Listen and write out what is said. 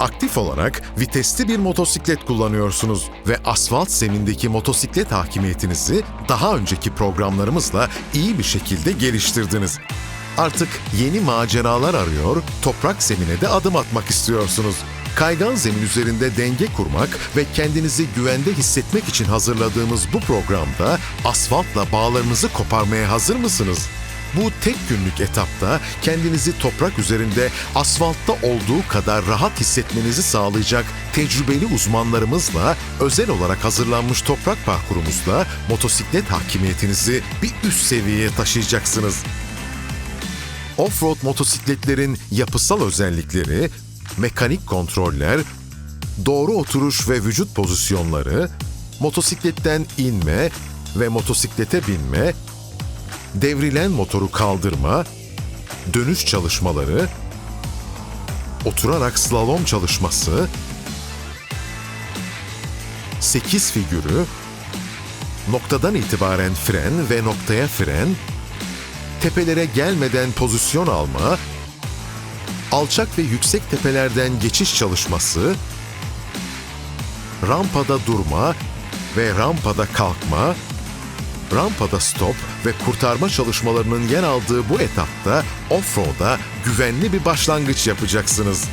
aktif olarak vitesli bir motosiklet kullanıyorsunuz ve asfalt zemindeki motosiklet hakimiyetinizi daha önceki programlarımızla iyi bir şekilde geliştirdiniz. Artık yeni maceralar arıyor, toprak zemine de adım atmak istiyorsunuz. Kaygan zemin üzerinde denge kurmak ve kendinizi güvende hissetmek için hazırladığımız bu programda asfaltla bağlarınızı koparmaya hazır mısınız? Bu tek günlük etapta kendinizi toprak üzerinde asfaltta olduğu kadar rahat hissetmenizi sağlayacak tecrübeli uzmanlarımızla özel olarak hazırlanmış toprak parkurumuzda motosiklet hakimiyetinizi bir üst seviyeye taşıyacaksınız. Offroad motosikletlerin yapısal özellikleri, mekanik kontroller, doğru oturuş ve vücut pozisyonları, motosikletten inme ve motosiklete binme, devrilen motoru kaldırma, dönüş çalışmaları, oturarak slalom çalışması, 8 figürü, noktadan itibaren fren ve noktaya fren, tepelere gelmeden pozisyon alma, alçak ve yüksek tepelerden geçiş çalışması, rampada durma ve rampada kalkma, rampada stop ve kurtarma çalışmalarının yer aldığı bu etapta offroad'a güvenli bir başlangıç yapacaksınız.